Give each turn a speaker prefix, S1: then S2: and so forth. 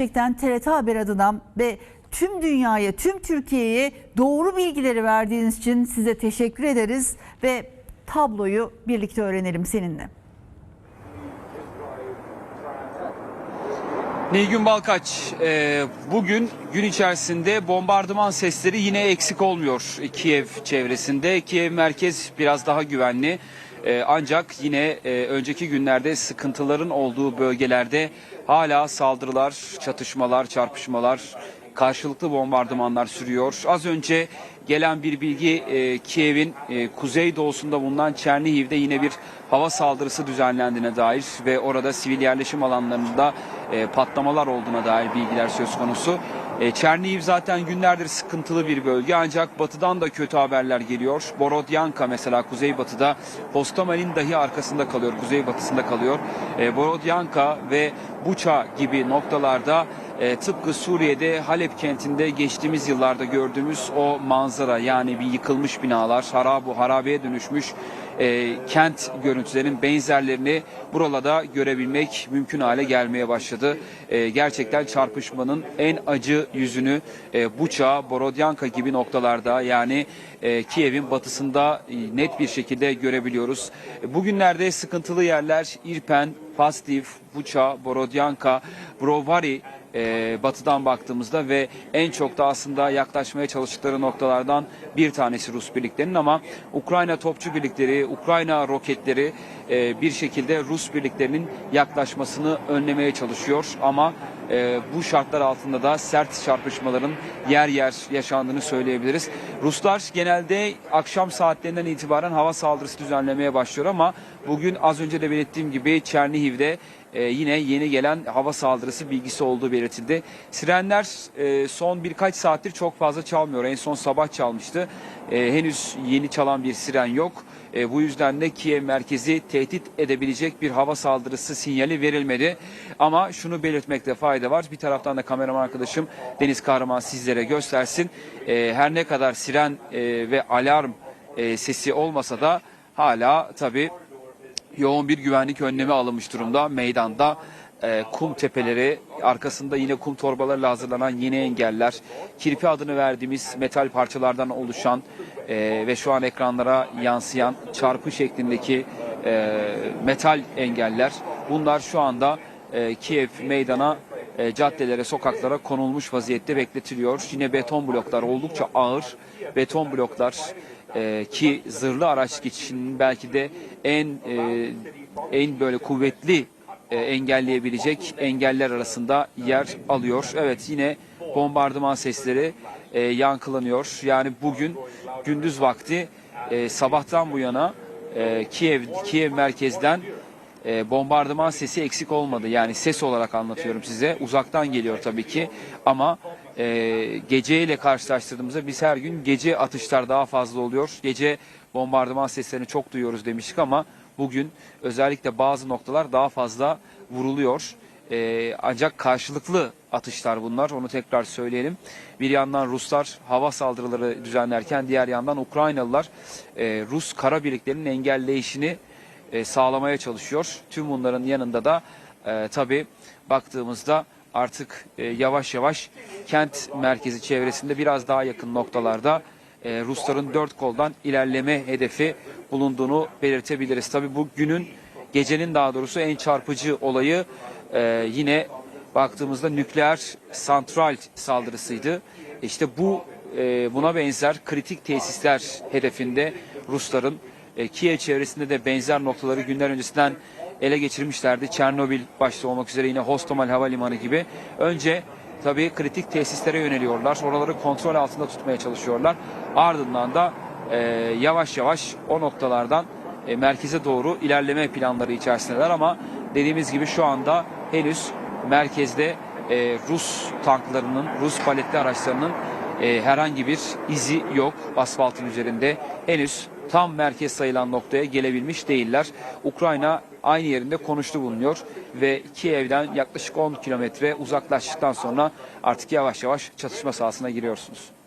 S1: Gerçekten TRT Haber adına ve tüm dünyaya, tüm Türkiye'ye doğru bilgileri verdiğiniz için size teşekkür ederiz ve tabloyu birlikte öğrenelim seninle.
S2: Nilgün Balkaç, e, bugün gün içerisinde bombardıman sesleri yine eksik olmuyor Kiev çevresinde. Kiev merkez biraz daha güvenli. E, ancak yine e, önceki günlerde sıkıntıların olduğu bölgelerde hala saldırılar, çatışmalar, çarpışmalar, karşılıklı bombardımanlar sürüyor. Az önce gelen bir bilgi e, Kiev'in e, kuzey doğusunda bulunan Çernihiv'de yine bir hava saldırısı düzenlendiğine dair ve orada sivil yerleşim alanlarında e, patlamalar olduğuna dair bilgiler söz konusu. E, zaten günlerdir sıkıntılı bir bölge ancak batıdan da kötü haberler geliyor. Borodyanka mesela kuzeybatıda Postamel'in dahi arkasında kalıyor, kuzeybatısında kalıyor. E, Borodyanka ve Buça gibi noktalarda e, tıpkı Suriye'de Halep kentinde geçtiğimiz yıllarda gördüğümüz o manzara yani bir yıkılmış binalar, harabu harabeye dönüşmüş e, kent görüntülerinin benzerlerini buralarda görebilmek mümkün hale gelmeye başladı. E, gerçekten çarpışmanın en acı yüzünü e, Buça, Borodyanka gibi noktalarda yani e, Kiev'in batısında e, net bir şekilde görebiliyoruz. E, bugünlerde sıkıntılı yerler İrpen, Pastiv, Buça, Borodyanka, Brovary e, batıdan baktığımızda ve en çok da aslında yaklaşmaya çalıştıkları noktalardan bir tanesi Rus birliklerinin ama Ukrayna topçu birlikleri, Ukrayna roketleri e, bir şekilde Rus birliklerinin yaklaşmasını önlemeye çalışıyor ama e, bu şartlar altında da sert çarpışmaların yer yer yaşandığını söyleyebiliriz. Ruslar genelde akşam saatlerinden itibaren hava saldırısı düzenlemeye başlıyor ama bugün az önce de belirttiğim gibi Çernihiv'de e, yine yeni gelen hava saldırısı bilgisi olduğu belirtildi. Sirenler e, son birkaç saattir çok fazla çalmıyor. En son sabah çalmıştı. E, henüz yeni çalan bir siren yok. E, bu yüzden de Kiev merkezi tehdit edebilecek bir hava saldırısı sinyali verilmedi. Ama şunu belirtmekte fayda var. Bir taraftan da kameraman arkadaşım Deniz Kahraman sizlere göstersin. E, her ne kadar siren e, ve alarm e, sesi olmasa da hala tabii yoğun bir güvenlik önlemi alınmış durumda meydanda. E, kum tepeleri, arkasında yine kum torbalarıyla hazırlanan yeni engeller, kirpi adını verdiğimiz metal parçalardan oluşan e, ve şu an ekranlara yansıyan çarpı şeklindeki e, metal engeller. Bunlar şu anda e, Kiev meydana e, caddelere, sokaklara konulmuş vaziyette bekletiliyor. Yine beton bloklar oldukça ağır beton bloklar e, ki zırhlı araç geçişinin belki de en e, en böyle kuvvetli e, engelleyebilecek engeller arasında yer alıyor. Evet yine bombardıman sesleri e, yankılanıyor. Yani bugün gündüz vakti e, sabahtan bu yana e, Kiev Kiev merkezden e, bombardıman sesi eksik olmadı. Yani ses olarak anlatıyorum size. Uzaktan geliyor tabii ki ama e, geceyle karşılaştırdığımızda biz her gün gece atışlar daha fazla oluyor. Gece bombardıman seslerini çok duyuyoruz demiştik ama bugün özellikle bazı noktalar daha fazla vuruluyor. E, ancak karşılıklı atışlar bunlar. Onu tekrar söyleyelim. Bir yandan Ruslar hava saldırıları düzenlerken diğer yandan Ukraynalılar e, Rus kara birliklerinin engelleyişini e, sağlamaya çalışıyor. Tüm bunların yanında da e, tabii baktığımızda artık e, yavaş yavaş kent merkezi çevresinde biraz daha yakın noktalarda e, Rusların dört koldan ilerleme hedefi bulunduğunu belirtebiliriz. Tabii bu günün gecenin daha doğrusu en çarpıcı olayı e, yine baktığımızda nükleer santral saldırısıydı. İşte bu e, buna benzer kritik tesisler hedefinde Rusların e, Kiev çevresinde de benzer noktaları günler öncesinden ele geçirmişlerdi. Çernobil başta olmak üzere yine Hostomel Havalimanı gibi. Önce tabii kritik tesislere yöneliyorlar. Oraları kontrol altında tutmaya çalışıyorlar. Ardından da e, yavaş yavaş o noktalardan e, merkeze doğru ilerleme planları içerisindeler ama dediğimiz gibi şu anda henüz merkezde e, Rus tanklarının, Rus paletli araçlarının e, herhangi bir izi yok asfaltın üzerinde. Henüz tam merkez sayılan noktaya gelebilmiş değiller. Ukrayna aynı yerinde konuştu bulunuyor ve Kiev'den yaklaşık 10 kilometre uzaklaştıktan sonra artık yavaş yavaş çatışma sahasına giriyorsunuz.